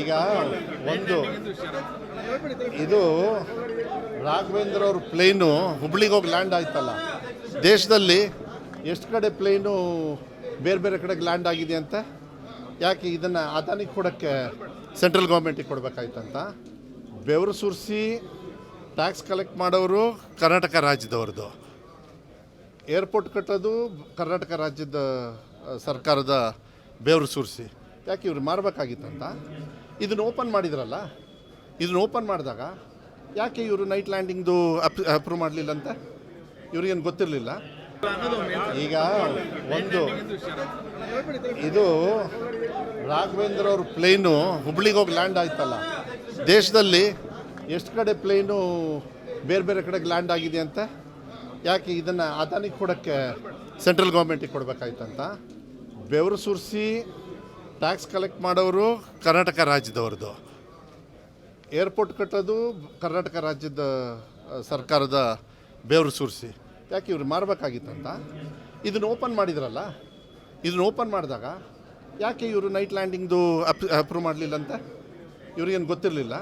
ಈಗ ಒಂದು ಇದು ರಾಘವೇಂದ್ರ ಅವ್ರ ಪ್ಲೇನು ಹುಬ್ಳಿಗೆ ಹೋಗಿ ಲ್ಯಾಂಡ್ ಆಯ್ತಲ್ಲ. ದೇಶದಲ್ಲಿ ಎಷ್ಟು ಕಡೆ ಪ್ಲೇನು ಬೇರೆ ಬೇರೆ ಕಡೆಗೆ ಲ್ಯಾಂಡ್ ಆಗಿದೆ ಅಂತ? ಯಾಕೆ ಇದನ್ನು ಅದಾನಿ ಕೊಡೋಕ್ಕೆ ಸೆಂಟ್ರಲ್ ಗೌರ್ಮೆಂಟಿಗೆ ಕೊಡಬೇಕಾಯ್ತಂತ? ಬೆವರು ಸುರಿಸಿ ಟ್ಯಾಕ್ಸ್ ಕಲೆಕ್ಟ್ ಮಾಡೋರು ಕರ್ನಾಟಕ ರಾಜ್ಯದವ್ರದ್ದು. ಏರ್ಪೋರ್ಟ್ ಕಟ್ಟೋದು ಕರ್ನಾಟಕ ರಾಜ್ಯದ ಸರ್ಕಾರದ ಬೆವರು ಸುರಿಸಿ. ಯಾಕೆ ಇವ್ರು ಮಾರಬೇಕಾಗಿತ್ತಂತ? ಇದನ್ನು ಓಪನ್ ಮಾಡಿದ್ರಲ್ಲ? ಇದನ್ನು ಓಪನ್ ಮಾಡಿದಾಗ ಯಾಕೆ ಇವರು ನೈಟ್ ಲ್ಯಾಂಡಿಂಗ್ದು ಅಪ್ ಅಪ್ರೂವ್ ಮಾಡಲಿಲ್ಲ ಅಂತ ಇವ್ರಿಗೇನು ಗೊತ್ತಿರಲಿಲ್ಲ? ಈಗ ಒಂದು ಇದು ರಾಘವೇಂದ್ರ ಅವ್ರ ಪ್ಲೇನು ಹುಬ್ಳಿಗೆ ಹೋಗಿ ಲ್ಯಾಂಡ್ ಆಯ್ತಲ್ಲ. ದೇಶದಲ್ಲಿ ಎಷ್ಟು ಕಡೆ ಪ್ಲೇನು ಬೇರೆ ಬೇರೆ ಕಡೆಗೆ ಲ್ಯಾಂಡ್ ಆಗಿದೆ ಅಂತ? ಯಾಕೆ ಇದನ್ನು ಅದಾನಿಗೆ ಕೊಡೋಕ್ಕೆ ಸೆಂಟ್ರಲ್ ಗೌರ್ಮೆಂಟಿಗೆ ಕೊಡಬೇಕಾಯ್ತಂತ? ಬೆವರು ಸುರಿಸಿ ಟ್ಯಾಕ್ಸ್ ಕಲೆಕ್ಟ್ ಮಾಡೋರು ಕರ್ನಾಟಕ ರಾಜ್ಯದವ್ರದ್ದು. ಏರ್ಪೋರ್ಟ್ ಕಟ್ಟೋದು ಕರ್ನಾಟಕ ರಾಜ್ಯದ ಸರ್ಕಾರದ ಬೆವರು ಸುರಿಸಿ. ಯಾಕೆ ಇವ್ರು ಮಾರಬೇಕಾಗಿತ್ತಂತ ಇದನ್ನು ಓಪನ್ ಮಾಡಿದ್ರಲ್ಲ? ಇದನ್ನು ಓಪನ್ ಮಾಡಿದಾಗ ಯಾಕೆ ಇವರು ನೈಟ್ ಲ್ಯಾಂಡಿಂಗ್ದು ಅಪ್ ಅಪ್ರೂವ್ ಮಾಡಲಿಲ್ಲ ಅಂತ? ಇವ್ರಿಗೇನು ಗೊತ್ತಿರಲಿಲ್ಲ?